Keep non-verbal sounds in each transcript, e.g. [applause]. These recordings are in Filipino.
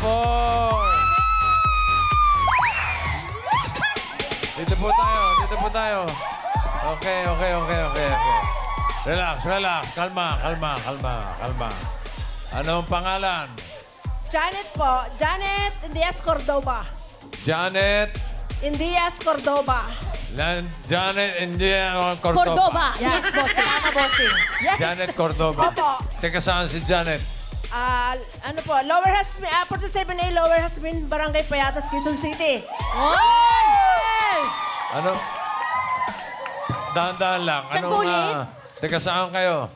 po. Dito po tayo, dito po tayo. Okay, okay, okay, okay, okay. Relax, relax. Kalma, kalma, kalma, kalma. Anong pangalan? Janet po. Janet Indias Cordoba. Janet, Indias Cordoba. Lan, Janet India Cordoba. Cordoba. Yes, bossing. Tama, bossing. Yes. Janet Cordoba. Opo. Teka, saan si Janet? Ah, ano po, Lower Hasmin, ah, 47A Lower Hasmin, Barangay Payatas, Quezon City. Yes! Ano? Dahan-dahan lang. Saan Anong, ulit? ah, teka, saan kayo?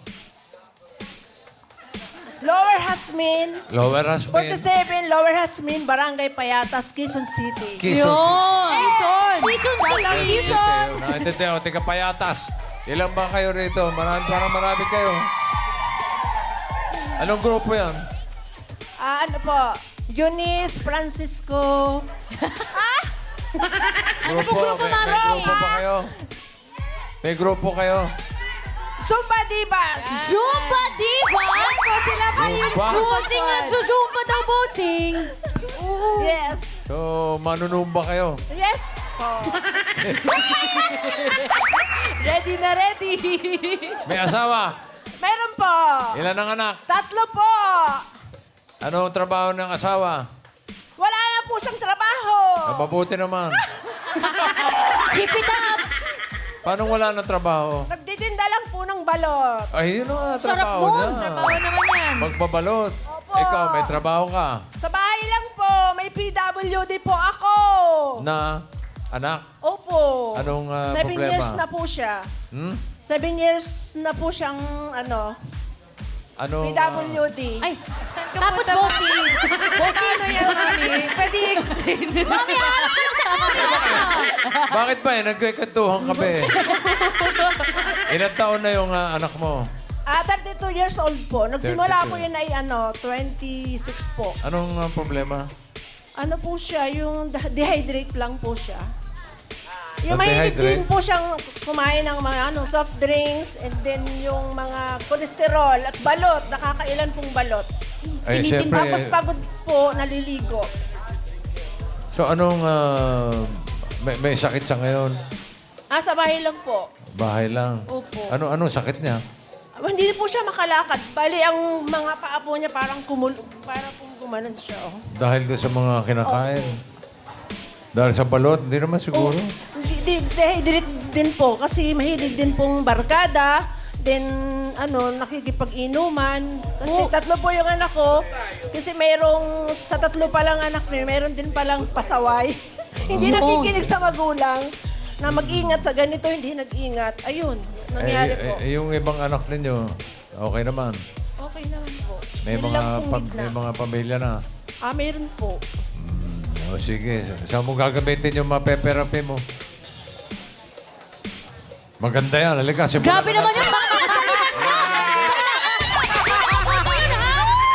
Lower Hasmin, Lower Aspen. 47 Lower Hasmin, Barangay Payatas, Quezon City. Quezon City. Quezon! Quezon City! Quezon! Naintindihan ko, tika payatas. Ilan ba kayo rito? Marami, parang marami kayo. Anong grupo yan? Ah, ano po, Eunice Francisco. Grupo, grupo, may, may Mami? grupo ba kayo? May grupo kayo? Zumba Divas. Zumba Diva! Ako sila pa yung Zumba? Bossing at Zumba daw, bossing. Yes. So, manunumba kayo. Yes po. [laughs] Ready na ready. May asawa? Meron po. Ilan ang anak? Tatlo po. Anong trabaho ng asawa? Wala na po siyang trabaho. Mabuti naman. [laughs] Keep it up. Paano wala ng trabaho? Nagtitinda lang po ng balot. Ay, yun ang Sarap trabaho nun. niya. Trabaho naman yan. Magbabalot. Opo. Ikaw, may trabaho ka. Sa bahay lang po. May PWD po ako. Na, anak, Opo. Anong, ah, Seven problema? years na po siya. hmm? Seven years na po siyang, ano, ah, PWD. Ay, tapos bossing. Bossing. Ano yan, mami? Pwede i-explain. [laughs] mami, harap ka lang sa camera. bakit ba eh? Nagkikwentuhan ka ba eh? Ilan taon na yung ah, anak mo? Ah, 32 years old po. Nagsimula 32. po yun ay, ano, 26 po. Anong ah, problema? Ano po siya, yung de- dehydrate lang po siya. Yung Ah, mahilig din po siyang kumain ng mga ano, soft drinks and then yung mga cholesterol at balot. Nakakailan pong balot. Ay, Tinitin- siyempre. Tapos pagod po, naliligo. So, anong... ah, may, may sakit siya ngayon? Ah, sa bahay lang po. Bahay lang. Opo. Ano, anong sakit niya? Ah, Hindi po siya makalakad. Bali, ang mga paa po niya parang kumul... Parang kung gumanon siya, oh. Dahil doon sa mga kinakain? Dahil sa balot? Hindi naman siguro. Di, dehydrate din po kasi mahilig din pong barkada. Then, ano, nakikipag-inuman. Kasi tatlo po yung anak ko. Kasi mayroong, sa tatlo pa lang anak niya, mayroon din palang pasaway. [laughs] hindi nakikinig sa magulang na mag-ingat sa ganito, hindi nag-ingat. Ayun, nangyari Eh, po. eh, yung ibang anak ninyo, okay naman. Okay naman po. May Yun mga, lang pong pam- may mga pamilya na. Ah, mayroon po. O sige, saan mo gagamitin yung mapeperapi mo? Maganda yan. Halika, simulan Grabe na naman yun. Baka magpapalitan ka. Baka yun, ha?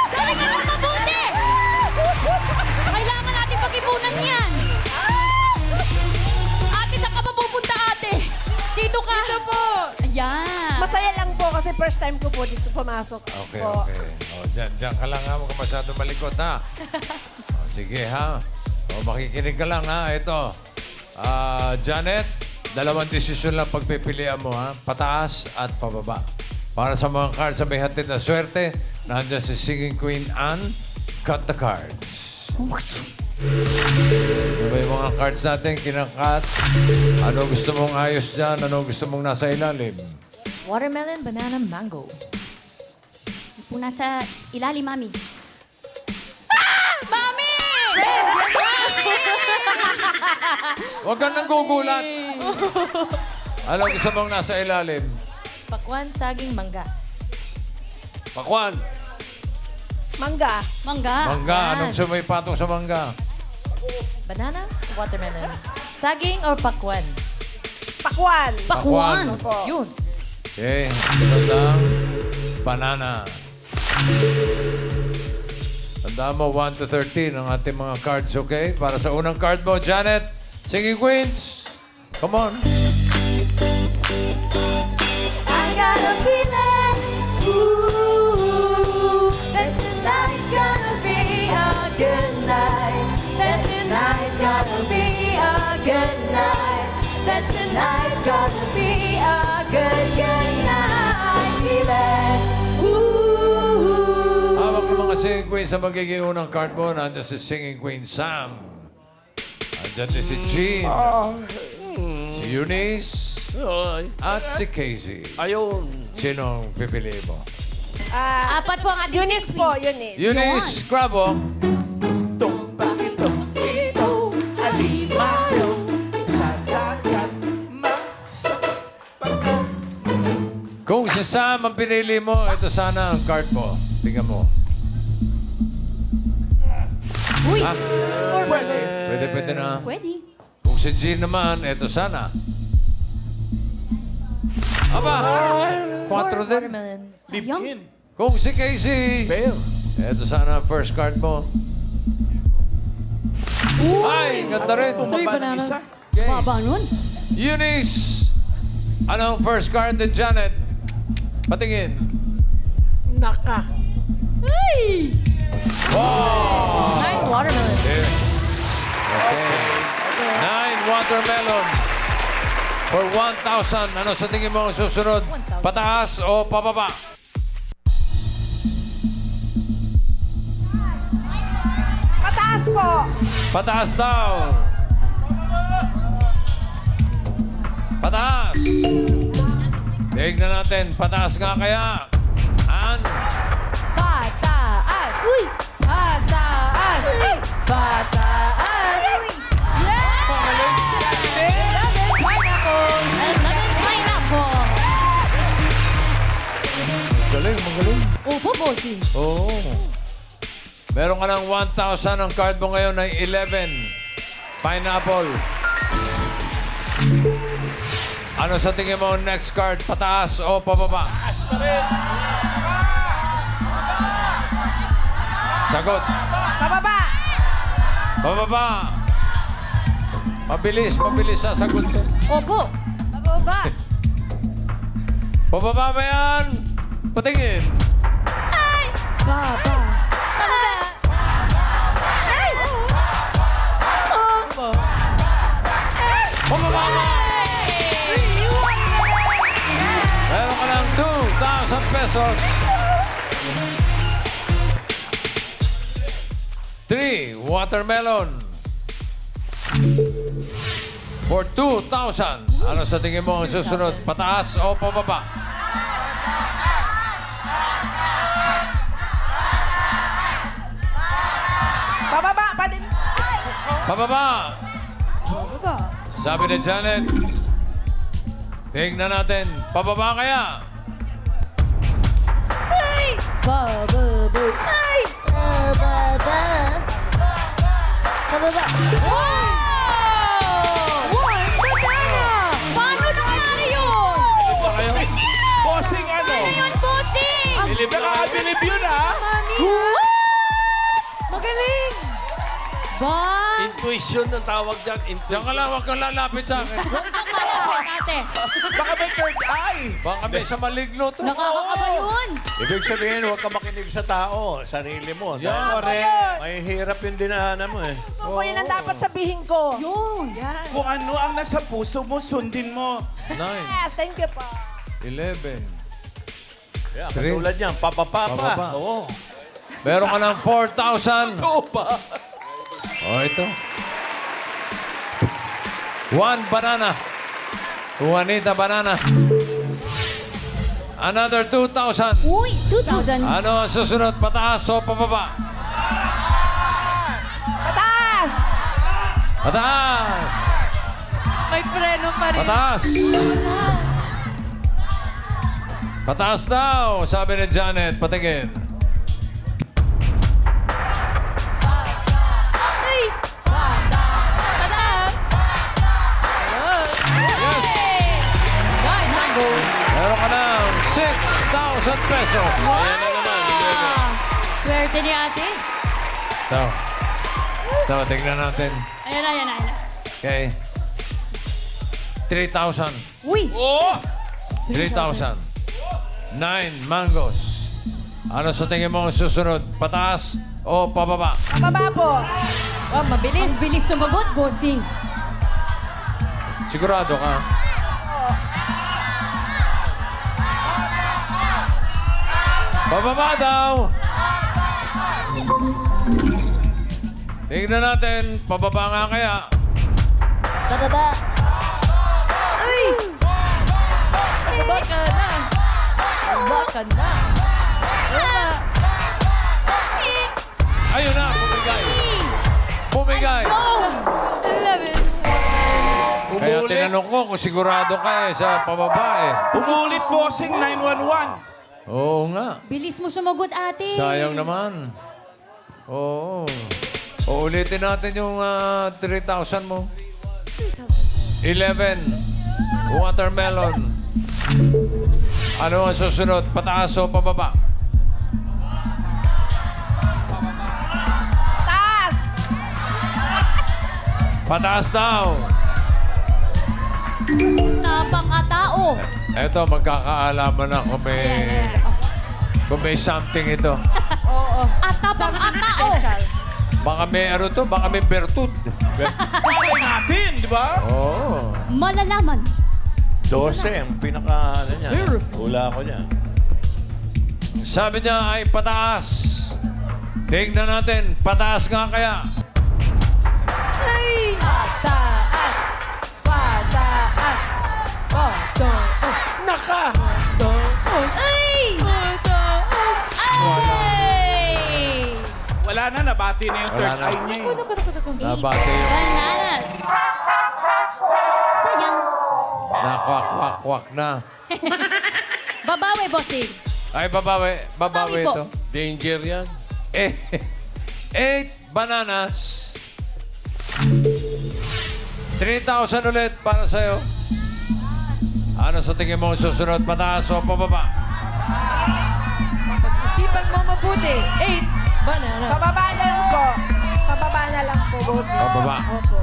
Gawin ka ng mabuti. Kailangan natin pag-ipunan yan. Ate, saan ka ba pupunta, ate? Dito ka. Dito po. Ayan. Masaya lang po kasi first time ko po dito pumasok. Okay, po. okay. O, dyan, dyan ka lang ha. Huwag ka masyado malikot ha. [laughs] O, sige ha. O, makikinig ka lang ha. Ito. Ah, Janet, dalawang desisyon lang pagpipilian mo ha. Pataas at pababa. Para sa mga cards sa may hatid na swerte, nandiyan si Singing Queen Anne. Cut the cards. Ano ba yung mga cards natin? Kinakat. Ano gusto mong ayos dyan? Ano gusto mong nasa ilalim? Watermelon, banana, mango. po nasa ilalim. Mami! Huwag kang nanggugulat. [laughs] Ano gusto mong nasa ilalim? Pakwan, saging, mangga. Pakwan. Mangga. Mangga. Mangga. Yan. Anong sumay patong sa mangga? Banana, watermelon. Saging or pakwan? Pakwan. Pakwan. Opo. Yun. Okay. Ito lang. Banana. Tandaan mo, 1 to 13 ang ating mga cards, okay? Para sa unang card mo, Janet, Sige, Queens. Come on. I got a feeling, ooh, that tonight's gonna be a good night. That tonight's gonna be a good night. That tonight's gonna be a good, good night. Feeling, ooh. Hawak mga singing queens sa magiging unang card mo, nandiyan si Singing Queen Sam. Nandiyan din si Jean. Si Eunice. Ay, At si Casey. ayun. Sinong pipili mo? Ah, Apat po ang ating Eunice singing po, queen. Eunice. Eunice, grab. Tumpakito, ito, alimayo, sa dagat, masapagkat. Kung si Sam ang pinili mo, ito sana ang card mo. Tingnan mo. Uy! Ah, Pwede. pwede, pwede na. Pwede. Kung si Jean naman, ito sana. Aba, quattro din. Watermelons. Bibigin. Kung si Casey, Fair. ito sana ang first card mo. Ay, ganda rin. Bumaba ng isa. Okay. Baba nun. Eunice, anong first card ni Janet? Patingin. Naka. Ay! Watermelon. For 1,000. Ano sa tingin mo ang susunod? Pataas o pababa? Pataas po. Pataas daw. Pataas. Tignan natin. Pataas nga kaya. An? Pataas! Uy! Pataas! Pataas! Opo, bossing. Oo. Meron ka ng 1,000. Ang card mo ngayon ay 11. Pineapple. Ano sa tingin mo next card? Pataas o pababa? Pataas pa rin. Sagot. Pababa. Pababa. Mabilis, mabilis sa sagot ko. Opo. Pababa. Pababa ba yan? Patingin. Baba. Pababa. Ay! Pababa mo! Meron ka ng 2,000 pesos. 3 watermelon. For 2,000. Ano sa tingin mo ang susunod? Pataas o? Pababa Pababa! Pababa. Sabi ni Janet. Tingnan natin. Pababa kaya? Ay! Bababa. Ay! Bababa. Pababa. Wow! One banana! Paano nangyari yun? Bossing ano? Ano yun, bossing? Yun ah. Mami! Magaling! Ba? Intuition ang tawag dyan. Diyan Intuition. ka lang, huwag kang lalapit sa akin. Ate, Baka may third eye. Baka may sa maligno to. nakakakaba yun. Ibig sabihin, huwag ka makinig sa tao, sarili mo. Yan. Dahil Correct. May hirap yung dinahanan mo eh. Opo, yun ang dapat sabihin ko. Yun. Yan. Kung ano ang nasa puso mo, sundin mo. 9, Yes, thank you po. 11. Yeah, Three. katulad niyan, papapa pa. Pababa. Oo. Meron ka ng 4,000. Oo pa. Oh, ito. One banana. Juanita banana. Another 2,000. Uy, 2,000. Ano ang susunod? Pataas o pababa? Pataas! Pataas! May preno pa rin. Pataas! Pataas daw, sabi ni Janet. Patingin. Meron ka ng 6,000 pesos. Ayan na naman. Swerte ni ate. Ito. Ito, tingnan natin. Ayan na, ayan na, ayan na. Okay. 3,000. Uy! Oh! 3,000. Nine mangoes. Ano sa tingin mo ang susunod? Pataas o pababa? Pababa po. Oh, mabilis. Ang bilis sumagot, bossing. Sigurado ka? Pababa daw! Tingnan natin, pababa nga kaya. Bababa. Ay! Bababa ka na. Bababa ka na. Bababa. Ayun na, bumigay. Bumigay. I love it. Kaya tinanong ko kung sigurado ka eh sa pababa eh. Umulit bossing 911. Oo nga. Bilis mo sumagot, ate. Sayang naman. Oo. Uulitin natin yung ah, 3,000 mo. 11. Watermelon. Ano ang susunod? Pataas o pababa? Taas! Pataas daw. Napakatao. Eto, magkakaalaman na kung may, kung may something ito. [laughs] Oo. Atapang atao. Special. Baka may ano to, baka may bertud. Malay natin, di ba? Oo. Malalaman. 12 ang pinaka, ano niya. Hula ko niya. Sabi niya ay pataas. Tingnan natin, pataas nga kaya. Pataas. Pataas. Pataas. Naka! Ay! Pataas. Ay! Wala na, nabati na yung Wala third na. eye niya. eh. Naku, naku, naku. Nabate yung Bananas. Sayang. nakwak-kwak-kwak na. [laughs] Babawi, bossing. Ay, babawi. Babawi po. ito. Danger yan. Eh, [laughs] eight bananas. 3,000 ulit para sa'yo. Ano sa tingin mo ang susunod? Pataas o pababa? Pag-isipan mo mabuti. Eight. Banana. Pababa na lang po. Pababa na lang po, boss. Pababa. Opo.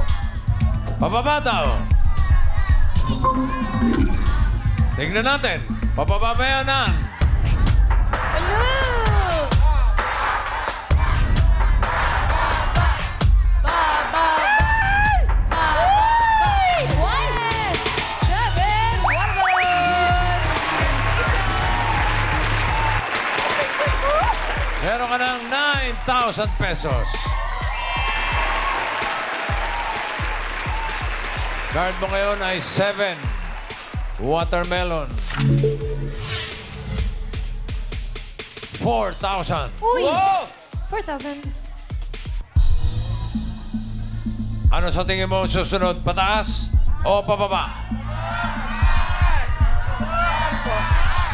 Pababa daw. Tingnan natin. Pababa ba yan, Nan? Ka ng 9,000 pesos. Card mo ngayon ay 7. Watermelon. 4,000. Uy! Wow! 4,000. Ano sa tingin mo ang susunod? Pataas o pababa?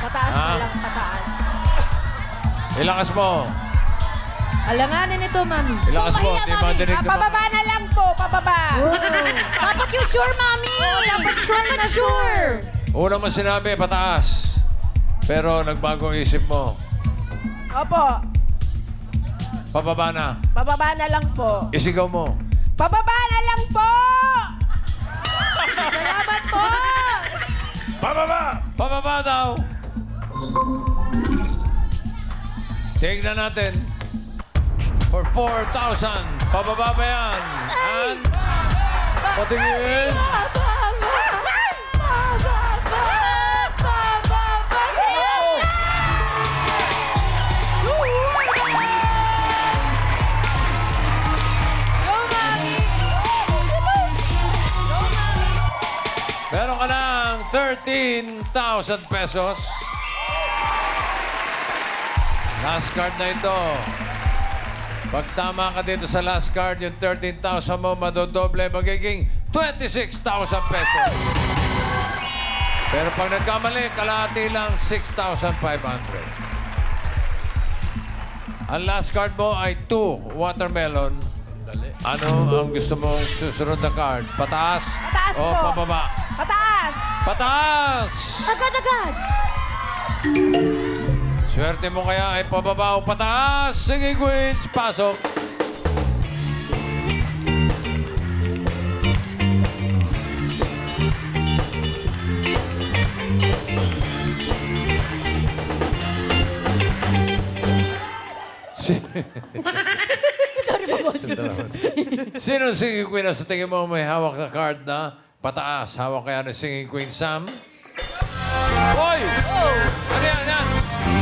Pataas na lang, pataas. Ilakas mo. Alanganin ito, mami. Ilakas mo. Di mami. madinig Ah, na pababa na lang po, pababa. [laughs] Dapat yung sure, mami! dapat sure na sure! Una mo sinabi, pataas. Pero nagbago ang isip mo. Opo, Pababa na. pababa na lang po. Isigaw mo. Pababa na lang po! Salamat po. Pababa! Pababa daw! Tingnan natin. For 4,000. Pababa ba yan? And... Patingin. Meron ka ng 13,000 pesos. Last card na ito. Pag tama ka dito sa last card, yung 13,000 mo madodoble, magiging 26,000 pesos. Pero pag nagkamali, kalahati lang 6,500. Ang last card mo ay 2 watermelon. Ano ang gusto mong susunod na card? Pataas? Pataas o po. pababa? Pataas! Pataas! Agad-agad! Swerte mo kaya ay pababa o pataas. Sige, Queens, pasok. Si- [laughs] Sino ang singing queen na sa tingin mo may hawak na card na pataas? Hawak kaya ng singing queen Sam? Hoy! Ano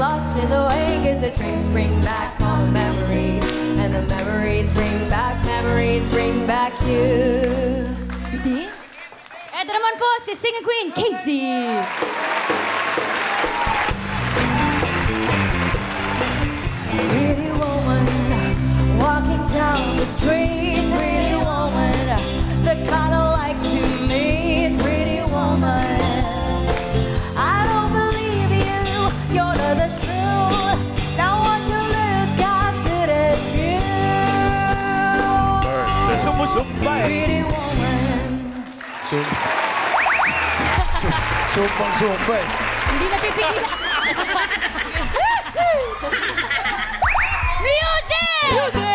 lost in the way. Cause the drinks bring back all the memories. And the memories bring back, memories bring back you. Hindi. Eto naman po, si Singing Queen, Casey. Pretty woman walking down the street. Pretty woman, the kind Sumusumba eh. Sum... Sum... Sumpang sumpa eh. Hindi napipigilan. [laughs] Music! Music!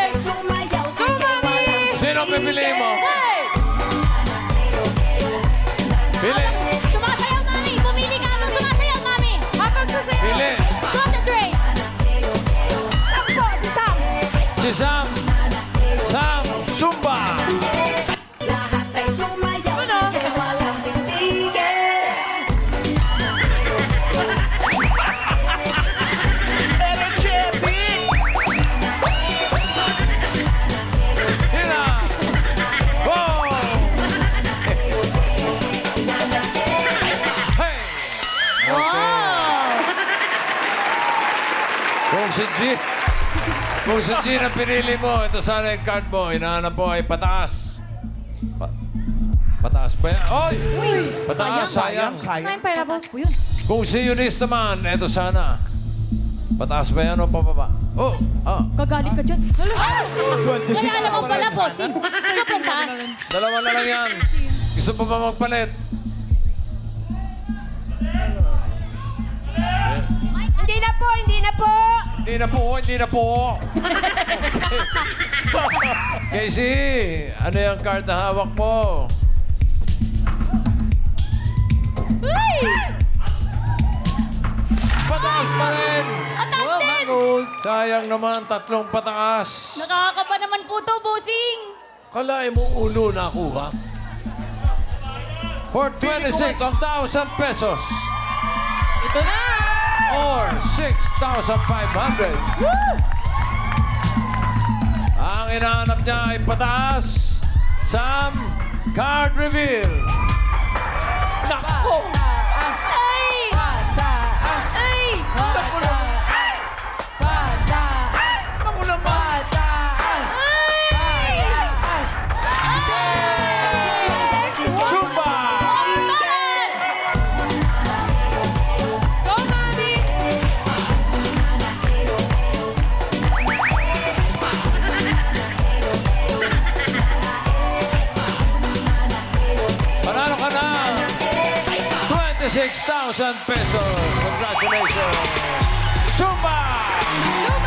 G na pinili mo, ito sana yung card mo. Hinahanap mo ay pataas. Pa- pataas pa yan. Oy! Uy! Pataas, sayang. Sayang. Nine pineapples po yun. Kung si Eunice naman, ito sana. Pataas ba yan o pababa? Oh! Ah, Gagalit ka dyan. Ah! 26 Kaya naman pala, bossing. Sobrang taas. dalawa na lang yan. Gusto pa ba magpalit? Hindi na po, hindi na po. Hindi na po, hindi na po. [laughs] Casey, ano yung card na hawak mo? Uy! Pataas pa rin! Ang taas din! Sayang naman, tatlong pataas. Nakakaba naman po to, bossing. Kalahin mo ulo na kuha. For 26,000 pesos. Ito na! Or 6,500. Ang inahanap niya ay pataas. Sam, card reveal. Nako! 26,000 pesos. Congratulations. Zumba! Zumba!